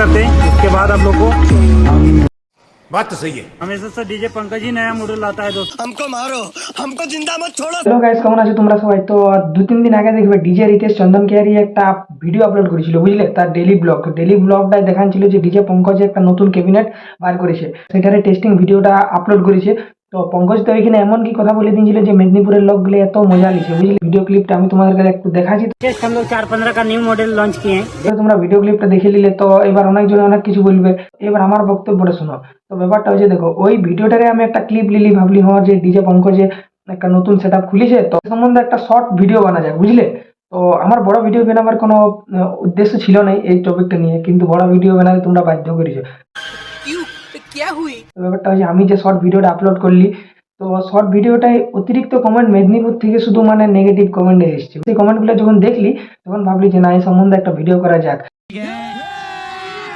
करते हैं उसके बाद आप लोग को बात तो सही है हमेशा से डीजे पंकज ही नया मॉडल लाता है दोस्तों हमको मारो हमको जिंदा मत छोड़ो হ্যালো গাইস কেমন আছো তোমরা সবাই তো দু তিন দিন আগে দেখবে ডিজে রিতেশ চন্দন কেয়ারি একটা ভিডিও আপলোড করেছিল বুঝলে তার ডেলি ব্লগ ডেলি ব্লগটায় দেখাচ্ছিল যে ডিজে পঙ্কজ একটা নতুন ক্যাবিনেট বার করেছে সেটারে টেস্টিং ভিডিওটা আপলোড করেছে তো পঙ্কজ তো এখানে এমন কি কথা বলে দিয়েছিল যে মেদিনীপুরের লোকগুলো এত মজা নিছে বুঝলে ভিডিও ক্লিপটা আমি তোমাদের কাছে একটু দেখাচ্ছি जस्ट हम लोग चार पंद्रह का न्यू मॉडल लॉन्च किए हैं এবার তোমরা ভিডিও ক্লিপটা দেখে নিলে তো এবার অনেকজনে অনেক কিছু বলবে এবার আমার বক্তব্যটা শোনো তো ব্যাপারটা হচ্ছে দেখো ওই ভিডিওটারে আমি একটা ক্লিপ লিলি ভাবলি হ্যাঁ যে ডিজে পঙ্কজে একটা নতুন সেট আপ খুলেছে তো এ সম্বন্ধে একটা শর্ট ভিডিও বানা যাক বুঝলে তো আমার বড় ভিডিও বানাবার কোনো আহ, উদ্দেশ্য ছিল না এই টপিকটা নিয়ে কিন্তু বড় ভিডিও বানাতে তোমরা বাধ্য করেছো তো ব্যাপারটা হচ্ছে, আমি যে শর্ট ভিডিওটা আপলোড করলি, তো শর্ট ভিডিওটায় অতিরিক্ত কমেন্ট মেদিনীপুর থেকে শুধু মানে নেগেটিভ কমেন্ট এসেছে। সেই কমেন্টগুলো যখন দেখলি, তখন ভাবলি যে না, এই সম্বন্ধে একটা ভিডিও করা যাক।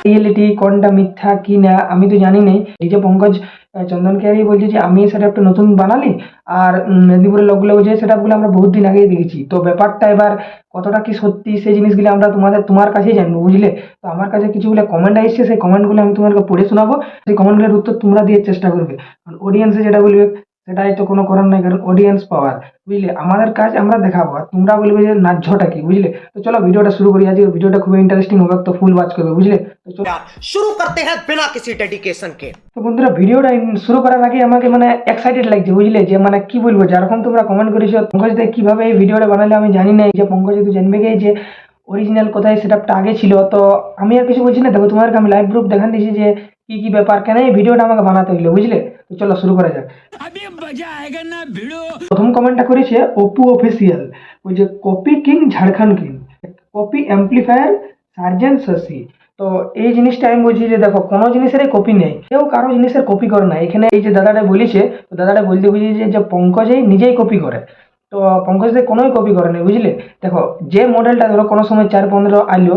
রিয়েলিটি কোনটা মিথ্যা কি না আমি তো জানি নাই। এই যে পঙ্কজ আহ, চন্দন কেয়ারি বলছে যে আমি সেটা একটা নতুন বানালি আর মেদিনীপুরের লোকগুলো বলছে সেটা গুলো আমরা বহুত দিন আগেই দেখেছি। তো ব্যাপারটা এবার কতটা কি সত্যি সেই জিনিসগুলো আমরা তোমাদের তোমার কাছেই জানব বুঝলে? তো আমার কাছে কিছুগুলো কমেন্ট আসছে সেই কমেন্টগুলো আমি তোমাদেরকে পড়ে শোনাবো। সেই কমেন্টগুলোর উত্তর তোমরা দিয়ে চেষ্টা করবে। কারণ অডিয়েন্সে যেটা বলবে সেটাই তো কোনো করার নাই কারণ অডিয়েন্স পাওয়ার বুঝলে? আমাদের কাজ আমরা দেখাবো আর তোমরা বলবে যে নাচ্যটা কি বুঝলে? তো চলো ভিডিওটা শুরু করি আজকে ভিডিওটা খুবই ইন্টারেস্টিং হবে তো ফুল ওয়াচ করবে বুঝলে? তো চলো। শুরু করতে হ্যাঁ বিনা কিছু ডেডিকেশন কে। তো বন্ধুরা ভিডিওটা শুরু করার আগে আমাকে মানে এক্সাইটেড লাগছে বুঝলে? যে মানে কি বলব যারকম তোমরা কমেন্ট করেছ পঙ্কজ দেখ কীভাবে এই ভিডিওটা বানালে আমি জানি না যে পঙ্কজ তুই জানবে যে অরিজিনাল কোথায় সেটআপটা আগে ছিল তো আমি আর কিছু বলছি না দেখো তোমাদেরকে আমি লাইভ গ্রুপ দেখান দিয়েছি যে কি কি ব্যাপার? কেন এই ভিডিওটা আমাকে বানাতে হলো বুঝলে? তো চলো শুরু করা যাক। প্রথম কমেন্টটা করেছে অপু অফিসিয়াল ওই যে copy king Jharkhand king copy amplifier surgeon Shashi তো এই জিনিসটা আমি বলছি যে দেখো কোনো জিনিসেরই কপি নেই। কেউ কারও জিনিসের কপি করে না। এখানে এই যে দাদাটা বলেছে তো দাদাটা বলতে বুঝি যে যে পঙ্কজেই নিজেই কপি করে। তো পঙ্কজতে কোনোই কপি করে না বুঝলে? দেখো যে মডেলটা ধরো কোনো সময় চার পনেরো আইলো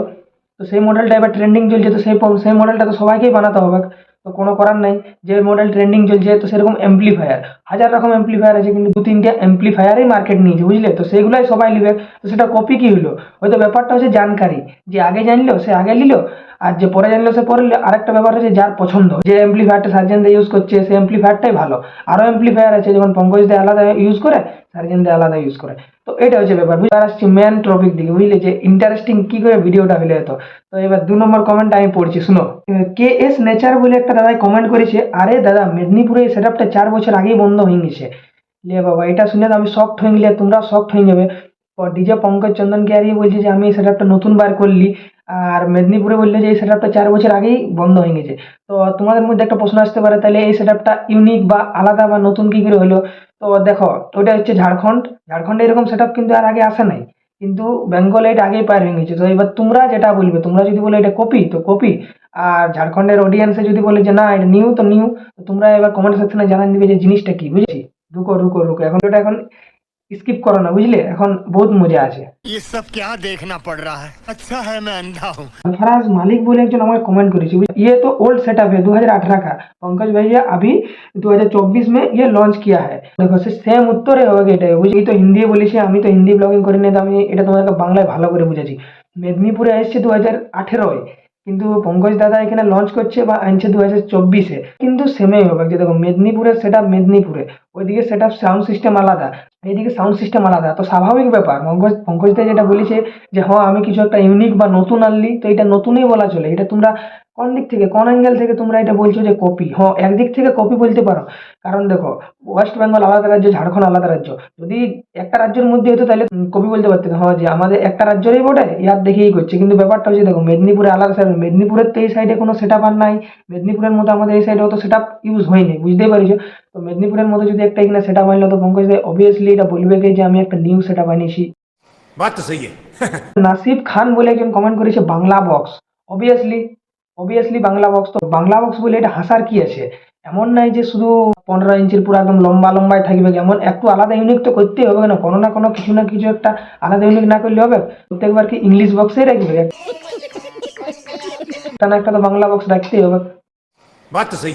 তো সেই মডেলটা এবার ট্রেন্ডিং চলছে, তো সেই সেই মডেলটা তো সবাইকেই বানাতে হবে। তো কোনো করার নাই, যে মডেল ট্রেন্ডিং চলছে, তো সেরকম অ্যাম্পলিফায়ার হাজার রকম অ্যাম্পলিফায়ার আছে, কিন্তু দু তিনটে অ্যাম্পলিফায়ারই মার্কেট নিয়েছে, বুঝলে? তো সেইগুলাই সবাই নিবে। তো সেটা কপি কি হলো? হয়তো ব্যাপারটা হচ্ছে জানকারি, যে আগে জানলো, সে আগে নিল, আর যে পরে জানলো, সে পরে। আরেকটা ব্যাপার হচ্ছে যার পছন্দ, যে অ্যাম্পলিফায়ারটা সার্জেন দিয়ে ইউজ করছে, সেই অ্যাম্পলিফায়ারটাই ভালো। আরও অ্যাম্পলিফায়ার আছে যেমন পঙ্কজ দিয়ে আলাদা ইউজ করে সার্জেন দিয়ে আলাদা ইউজ করে। তো এটা হচ্ছে ব্যাপার, বুঝতে আসছি মেন টপিক দিকে, বুঝলে? যে ইন্টারেস্টিং কি করে ভিডিওটা হলে এত? তো এবার দু নম্বর কমেন্ট আমি পড়ছি, শুনো? কে এস নেচার বলে একটা দাদাই কমেন্ট করেছে, আরে দাদা, মেদিনীপুরে এই সেটআপটা চার বছর আগেই বন্ধ হয়ে গেছে। লে বাবা, এটা শুনে তো আমি শক্ট হয়ে গেলে তোমরা শক্ট হয়ে যাবে। ডিজে পঙ্কজ চন্দন কেয়ারি বলছে যে, আমি এই সেটআপটা নতুন বার করলি। আর মেদিনীপুরে বললে যে, এই সেটআপটা চার বছর আগেই বন্ধ হয়ে গেছে। তো তোমাদের মধ্যে একটা প্রশ্ন আসতে পারে, তাহলে এই সেটআপটা ইউনিক বা আলাদা বা নতুন কি করে হলো? তো দেখো ওইটা হচ্ছে ঝাড়খণ্ড। ঝাড়খণ্ডে এরকম সেট কিন্তু আর আগে আসে নাই। কিন্তু বেঙ্গলে এটা আগেই পার হয়ে গেছে। তো এবার তোমরা যেটা বলবে, তোমরা যদি বলে এটা কপি তো কপি আর ঝাড়খণ্ডের অডিয়েন্সে যদি বলে যে না, এটা নিউ তো নিউ তোমরা এবার কমেন্ট সেকশনে জানান দিবে যে জিনিসটা কি, বুঝেছি? রুকো রুকো রুকো। এখন ওটা এখন স্কিপ করো না বুঝলে? এখন বহুত মজা আছে। ये सब क्या देखना पड़ रहा है? अच्छा है मैं अंधा हूँ। सरफराज मालिक बोले একজন আমাকে কমেন্ट করেছে দু হাজার ओल्ड सेटअप है 2018 का पंकज भैया अभी 2024 में ये लॉन्च किया है দেখো সেম উত্তরে হবে এটা বুঝলি তো হিন্দি বলেছি আমি তো হিন্দি ব্লগিং করি না আমি এটা তোমাকে বাংলায় ভালো করে বুঝাচ্ছি। মেদিনীপুরে এসেছে দু হাজার আঠেরোয় কিন্তু পঙ্কজ দাদা এখানে লঞ্চ করছে বা আনছে দু হাজার চব্বিশে। কিন্তু সেমেই হবে যে দেখো মেদিনীপুরের সেটা মেদিনীপুরে। ওইদিকে সেটা সাউন্ড সিস্টেম আলাদা, এইদিকে সাউন্ড সিস্টেম আলাদা। তো স্বাভাবিক ব্যাপার, পঙ্কজ পঙ্কজ দা যেটা বলেছে যে হ্যাঁ আমি কিছু একটা ইউনিক বা নতুন আনলি, তো এটা নতুনই বলা চলে। এটা তোমরা কোন দিক থেকে, কোন অ্যাঙ্গেল থেকে তোমরা এটা বলছো যে কপি হ্যাঁ একদিক থেকে কপি বলতে পারো। কারণ দেখো ওয়েস্ট বেঙ্গল আলাদা রাজ্য ঝাড়খণ্ড আলাদা রাজ্য। যদি একটা রাজ্যের মধ্যে হতো তাহলে কপি বলতে পারতে হ্যাঁ যে আমাদের একটা রাজ্যেরই বটে, ইয়ার দেখেই করছে। কিন্তু ব্যাপারটা হচ্ছে দেখো, মেদিনীপুরে আলাদা সাইড মেদিনীপুরের তো এই সাইডে কোনো সেট আপ আর নাই। মেদিনীপুরের মতো আমাদের এই সাইডে অত সেট আপ ইউজ হয়নি, বুঝতেই পারছ? তো মেদিনীপুরের মধ্যে যদি একটা এখানে সেটা আপ তো পঙ্কজ ভাই অবভিয়াসলি এটা বলবে যে আমি একটা নিউ সেটা বানিয়েছি। আনিয়েছি হ্যাঁ। নাসিব খান বলে একজন কমেন্ট করেছে Bangla box obviously obviously Bangla box তো। বাংলা বক্স বলে এটা হাসার কি আছে? এমন নাই যে শুধু পনেরো ইঞ্চির পুরো একদম লম্বা লম্বায় থাকবে এমন একটু আলাদা ইউনিক তো করতেই হবে কেন? কোনো না কোনো কিছু না কিছু একটা আলাদা ইউনিক না করলে হবে। প্রত্যেকবার কি ইংলিশ বক্সেই রাখবে? একটা না একটা তো বাংলা বক্স রাখতেই হবে। বাট তো সেই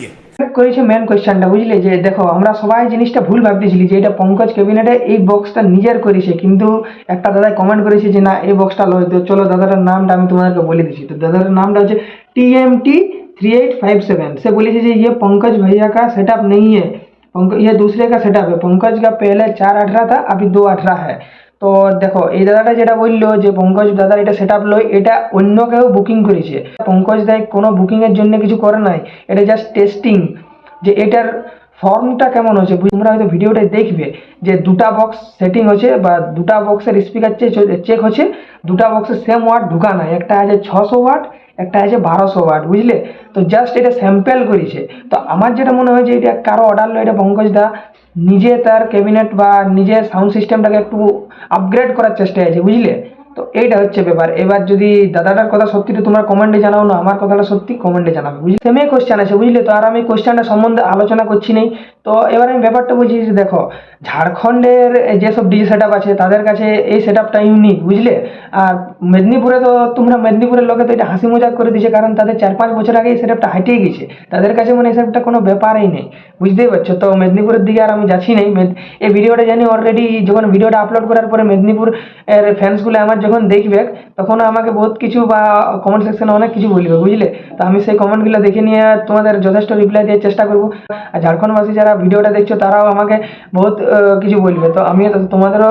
করেছে মেন কোয়েশ্চেনটা বুঝলে যে দেখো আমরা সবাই জিনিসটা ভুল ভাবতেছিলি যে এটা পঙ্কজ ক্যাবিনেটে এই বক্সটা নিজের করেছে কিন্তু একটা দাদা কমেন্ট করেছে যে না এই বক্সটা লয় তো চলো দাদাটার নামটা আমি তোমাদেরকে বলে দিচ্ছি তো দাদাটার নামটা হচ্ছে TMT three eight five seven से बोले जी ये पंकज भैया का सेटअप नहीं है पंकज ये दूसरे का सेटअप है पंकज का पहले चार अठारह था अभी दो अठारह है তো দেখো, এই দাদাটা যেটা বলল যে পঙ্কজ দাদা এটা সেট আপ লয় এটা অন্য কেউ বুকিং করেছে। পঙ্কজ দায় কোনো বুকিংয়ের জন্য কিছু করে নাই, এটা জাস্ট টেস্টিং যে এটার ফর্মটা কেমন হচ্ছে তোমরা হয়তো ভিডিওটা দেখবে যে দুটা বক্স সেটিং হচ্ছে বা দুটা বক্সের স্পিকার চেক হচ্ছে দুটা বক্সের সেম ওয়াট ঢুকা নাই, একটা আছে ছশো ওয়াট একটা আছে বারোশো ওয়াট, বুঝলে? তো জাস্ট এটা স্যাম্পেল করেছে। তো আমার যেটা মনে হয় যে এটা কারও অর্ডার লো, এটা পঙ্কজ দা নিজে তার ক্যাবিনেট বা নিজের সাউন্ড সিস্টেমটাকে একটু আপগ্রেড করার চেষ্টা আছে, বুঝলে? তো এইটা হচ্ছে ব্যাপার। এবার যদি দাদাটার কথা সত্যি তো তোমরা কমেন্টে জানাও না, আমার কথাটা সত্যি কমেন্টে জানাবে, বুঝলে? সেমে কোশ্চেন আছে, বুঝলে? তো আর আমি কোশ্চেনটা সম্বন্ধে আলোচনা করছি নেই। তো এবার আমি ব্যাপারটা বলছি যে দেখো, ঝাড়খণ্ডের যেসব ডিজে সেট আছে, তাদের কাছে এই সেট আপটা ইউনিক বুঝলে? আর মেদিনীপুরে তো তোমরা মেদিনীপুরের লোকে তো এটা হাসি মজাক করে দিয়েছে, কারণ তাদের চার পাঁচ বছর আগে এই সেট আপটা হাইটেই গেছে। তাদের কাছে মানে এই সেটটা কোনো ব্যাপারই নেই, বুঝতেই পারছ? তো মেদিনীপুরের দিকে আর আমি যাচ্ছি নেই। এই ভিডিওটা জানি অলরেডি যখন ভিডিওটা আপলোড করার পরে মেদিনীপুর এর ফ্যান্সগুলো আমার যখন দেখবে, তখন আমাকে বহুত কিছু বা কমেন্ট সেকশনে অনেক কিছু বলবে, বুঝলে? তো আমি সেই কমেন্টগুলো দেখে নিয়ে তোমাদের যথেষ্ট রিপ্লাই দেওয়ার চেষ্টা করব। আর ঝাড়খণ্ডবাসী যারা ভিডিওটা দেখছ, তারাও আমাকে বহুত কিছু বলবে। তো আমিও তোমাদেরও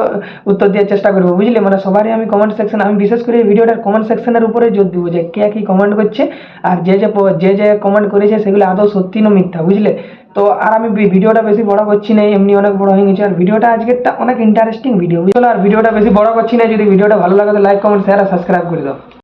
উত্তর দেওয়ার চেষ্টা করব, বুঝলে? মানে সবারই আমি কমেন্ট সেকশন আমি বিশেষ করে এই ভিডিওটার কমেন্ট সেকশনের উপরে জোর দেবো যে কে কী কমেন্ট করছে, আর যে যে যে যে কমেন্ট করেছে, সেগুলো আদৌ সত্যি না মিথ্যা, বুঝলে? তো আর আমি ভিডিওটা বেশি বড় করছি না এমনি অনেক বড় হয়ে গেছে। আর ভিডিওটা আজকেরটা অনেক ইন্টারেস্টিং ভিডিও বুঝলো? আর ভিডিওটা বেশি বড় করছি না, যদি ভিডিওটা ভালো লাগে তো লাইক কমেন্ট শেয়ার আর সাবস্ক্রাইব করে দাও।